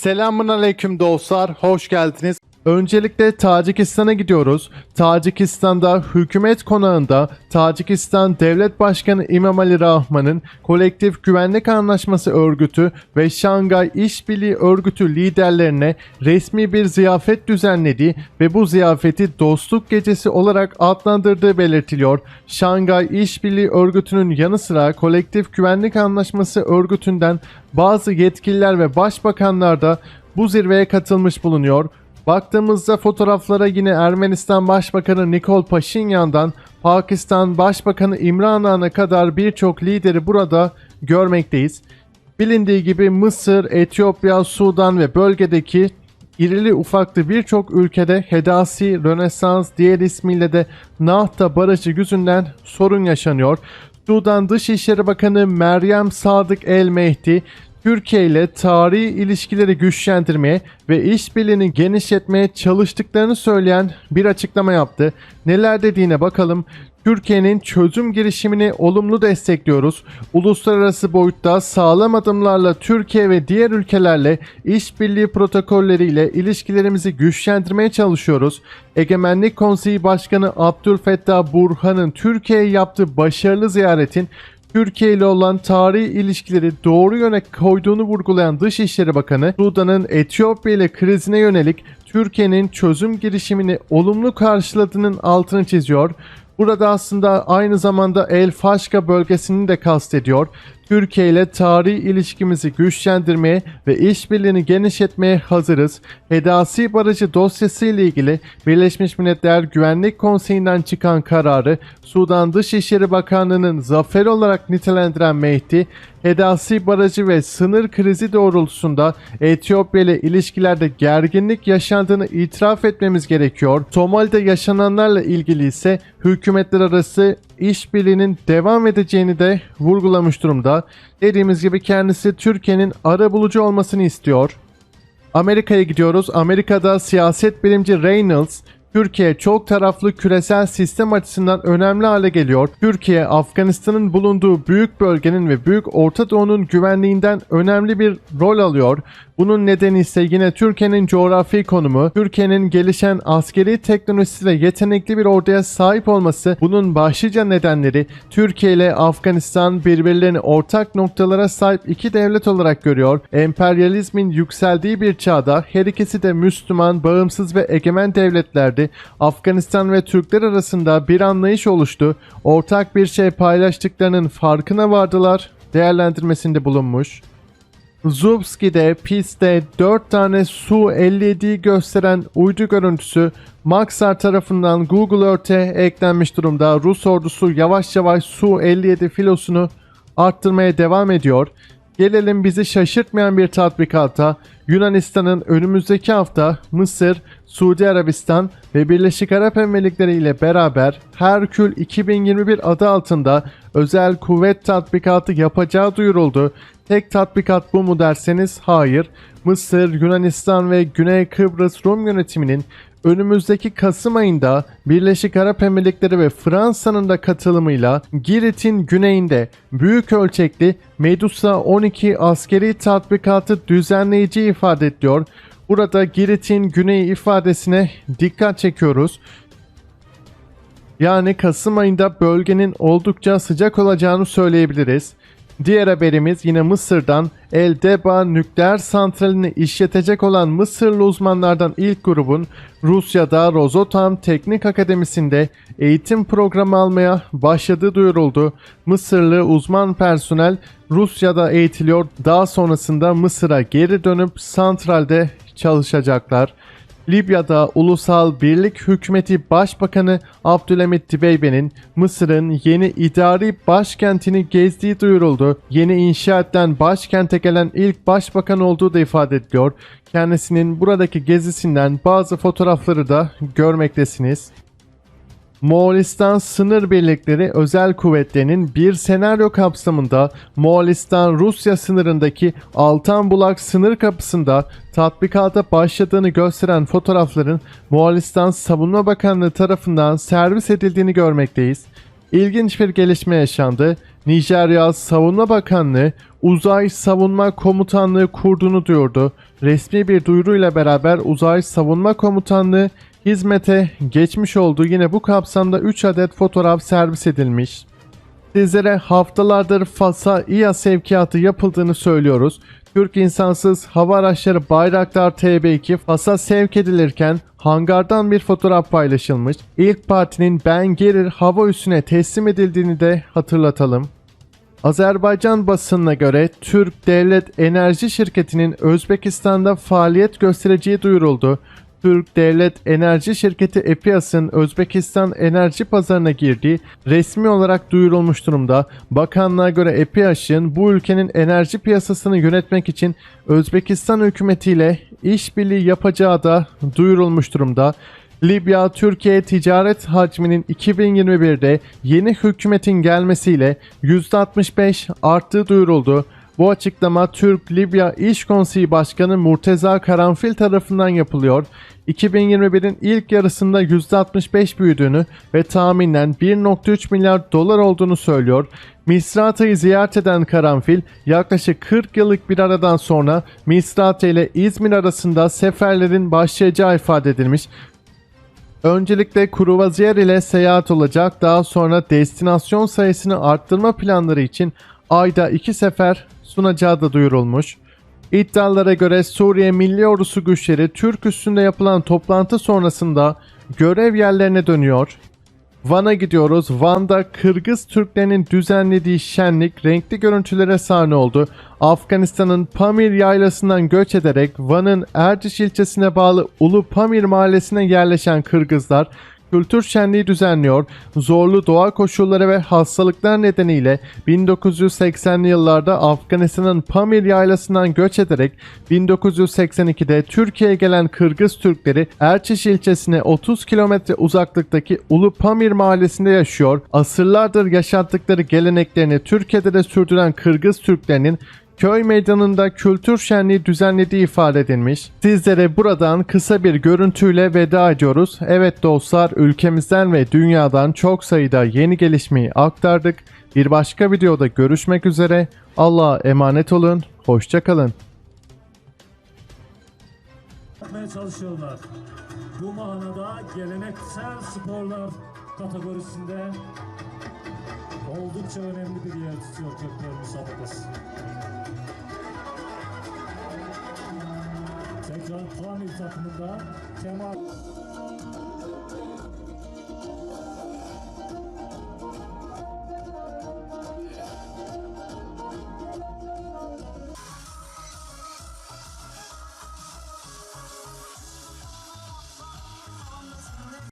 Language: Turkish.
Selamun aleyküm dostlar, hoş geldiniz. Öncelikle Tacikistan'a gidiyoruz. Tacikistan'da hükümet konağında Tacikistan Devlet Başkanı İmamali Rahman'ın Kolektif Güvenlik Anlaşması Örgütü ve Şangay İşbirliği Örgütü liderlerine resmi bir ziyafet düzenlediği ve bu ziyafeti dostluk gecesi olarak adlandırdığı belirtiliyor. Şangay İşbirliği Örgütü'nün yanı sıra Kolektif Güvenlik Anlaşması Örgütü'nden bazı yetkililer ve başbakanlar da bu zirveye katılmış bulunuyor. Baktığımızda fotoğraflara yine Ermenistan Başbakanı Nikol Paşinyan'dan Pakistan Başbakanı İmran Han'a kadar birçok lideri burada görmekteyiz. Bilindiği gibi Mısır, Etiyopya, Sudan ve bölgedeki irili ufaklı birçok ülkede Hedasi, Rönesans diğer ismiyle de Nahta Barajı yüzünden sorun yaşanıyor. Sudan Dışişleri Bakanı Meryem Sadık El Mehdi Türkiye ile tarihi ilişkileri güçlendirmeye ve işbirliğini genişletmeye çalıştıklarını söyleyen bir açıklama yaptı. Neler dediğine bakalım. Türkiye'nin çözüm girişimini olumlu destekliyoruz. Uluslararası boyutta sağlam adımlarla Türkiye ve diğer ülkelerle işbirliği protokolleriyle ilişkilerimizi güçlendirmeye çalışıyoruz. Egemenlik Konseyi Başkanı Abdülfettah Burhan'ın Türkiye'ye yaptığı başarılı ziyaretin Türkiye ile olan tarihi ilişkileri doğru yöne koyduğunu vurgulayan Dışişleri Bakanı, Sudan'ın Etiyopya ile krizine yönelik Türkiye'nin çözüm girişimini olumlu karşıladığının altını çiziyor. Burada aslında aynı zamanda El Faşka bölgesini de kastediyor. Türkiye ile tarihi ilişkimizi güçlendirmeye ve işbirliğini genişletmeye hazırız. Hedasi Barajı dosyası ile ilgili Birleşmiş Milletler Güvenlik Konseyi'nden çıkan kararı Sudan Dışişleri Bakanlığı'nın zafer olarak nitelendiren Mehdi, Hedasi Barajı ve sınır krizi doğrultusunda Etiyopya ile ilişkilerde gerginlik yaşandığını itiraf etmemiz gerekiyor. Somali'de yaşananlarla ilgili ise hükümetler arası işbirliğinin devam edeceğini de vurgulamış durumda. Dediğimiz gibi kendisi Türkiye'nin ara bulucu olmasını istiyor. Amerika'ya gidiyoruz. Amerika'da siyaset bilimci Reynolds Türkiye çok taraflı küresel sistem açısından önemli hale geliyor. Türkiye, Afganistan'ın bulunduğu büyük bölgenin ve Büyük Orta Doğu'nun güvenliğinden önemli bir rol alıyor. Bunun nedeni ise yine Türkiye'nin coğrafi konumu, Türkiye'nin gelişen askeri teknolojisi ve yetenekli bir orduya sahip olması. Bunun başlıca nedenleri Türkiye ile Afganistan birbirlerini ortak noktalara sahip iki devlet olarak görüyor. Emperyalizmin yükseldiği bir çağda her ikisi de Müslüman, bağımsız ve egemen devletlerdi. Afganistan ve Türkler arasında bir anlayış oluştu. Ortak bir şey paylaştıklarının farkına vardılar. Değerlendirmesinde bulunmuş. Zubski'de pistte 4 tane Su-57'yi gösteren uydu görüntüsü Maxar tarafından Google Earth'e eklenmiş durumda. Rus ordusu yavaş yavaş Su-57 filosunu arttırmaya devam ediyor. Gelelim bizi şaşırtmayan bir tatbikata. Yunanistan'ın önümüzdeki hafta Mısır, Suudi Arabistan ve Birleşik Arap Emirlikleri ile beraber Herkül 2021 adı altında özel kuvvet tatbikatı yapacağı duyuruldu. Tek tatbikat bu mu derseniz hayır. Mısır, Yunanistan ve Güney Kıbrıs Rum yönetiminin önümüzdeki Kasım ayında Birleşik Arap Emirlikleri ve Fransa'nın da katılımıyla Girit'in güneyinde büyük ölçekli Medusa 12 askeri tatbikatı düzenleyici ifade ediyor. Burada Girit'in güneyi ifadesine dikkat çekiyoruz. Yani Kasım ayında bölgenin oldukça sıcak olacağını söyleyebiliriz. Diğer haberimiz yine Mısır'dan El Deba nükleer santralini işletecek olan Mısırlı uzmanlardan ilk grubun Rusya'da Rosatom Teknik Akademisi'nde eğitim programı almaya başladığı duyuruldu. Mısırlı uzman personel Rusya'da eğitiliyor. Daha sonrasında Mısır'a geri dönüp santralde çalışacaklar. Libya'da Ulusal Birlik Hükümeti Başbakanı Abdülhamit Dibeybe'nin Mısır'ın yeni idari başkentini gezdiği duyuruldu. Yeni inşa başkente gelen ilk başbakan olduğu da ifade ediliyor. Kendisinin buradaki gezisinden bazı fotoğrafları da görmektesiniz. Moğolistan sınır birlikleri özel kuvvetlerinin bir senaryo kapsamında Moğolistan-Rusya sınırındaki Altanbulak sınır kapısında tatbikata başladığını gösteren fotoğrafların Moğolistan Savunma Bakanlığı tarafından servis edildiğini görmekteyiz. ilginç bir gelişme yaşandı. Nijerya Savunma Bakanlığı Uzay Savunma Komutanlığı kurduğunu duyurdu. Resmi bir duyuruyla beraber Uzay Savunma Komutanlığı hizmete geçmiş oldu. Yine bu kapsamda 3 adet fotoğraf servis edilmiş. Sizlere haftalardır Fas'a İHA sevkiyatı yapıldığını söylüyoruz. Türk insansız hava araçları Bayraktar TB2 Fas'a sevk edilirken hangardan bir fotoğraf paylaşılmış. İlk partinin Ben Gerir hava üssüne teslim edildiğini de hatırlatalım. Azerbaycan basınına göre Türk Devlet Enerji Şirketi'nin Özbekistan'da faaliyet göstereceği duyuruldu. Türk Devlet Enerji Şirketi EPİAS'ın Özbekistan enerji pazarına girdiği resmi olarak duyurulmuş durumda. Bakanlığa göre EPİAS'ın bu ülkenin enerji piyasasını yönetmek için Özbekistan hükümetiyle işbirliği yapacağı da duyurulmuş durumda. Libya Türkiye ticaret hacminin 2021'de yeni hükümetin gelmesiyle %65 arttığı duyuruldu. Bu açıklama Türk-Libya İş Konseyi Başkanı Murteza Karanfil tarafından yapılıyor. 2021'in ilk yarısında %65 büyüdüğünü ve tahminen 1.3 milyar dolar olduğunu söylüyor. Misrata'yı ziyaret eden Karanfil yaklaşık 40 yıllık bir aradan sonra Misrata ile İzmir arasında seferlerin başlayacağı ifade edilmiş. Öncelikle kruvaziyer ile seyahat olacak. Daha sonra destinasyon sayısını arttırma planları için ayda iki sefer sunacağı da duyurulmuş. İddialara göre Suriye Milli Ordusu güçleri Türk üstünde yapılan toplantı sonrasında görev yerlerine dönüyor. Van'a gidiyoruz. Van'da Kırgız Türklerinin düzenlediği şenlik renkli görüntülere sahne oldu. Afganistan'ın Pamir yaylasından göç ederek Van'ın Erciş ilçesine bağlı Ulu Pamir mahallesine yerleşen Kırgızlar kültür şenliği düzenliyor. Zorlu doğa koşulları ve hastalıklar nedeniyle 1980'li yıllarda Afganistan'ın Pamir yaylasından göç ederek 1982'de Türkiye'ye gelen Kırgız Türkleri Erçiş ilçesine 30 kilometre uzaklıktaki Ulu Pamir mahallesinde yaşıyor. Asırlardır yaşattıkları geleneklerini Türkiye'de de sürdüren Kırgız Türklerinin köy meydanında kültür şenliği düzenlediği ifade edilmiş. Sizlere buradan kısa bir görüntüyle veda ediyoruz. Evet dostlar ülkemizden ve dünyadan çok sayıda yeni gelişmeyi aktardık. Bir başka videoda görüşmek üzere. Allah'a emanet olun. Hoşçakalın. çalışıyorlar. Bu manada geleneksel sporlar kategorisinde oldukça önemli bir yer tutuyor Kökler müsabakası. Tekrar Pamir takımında Kemal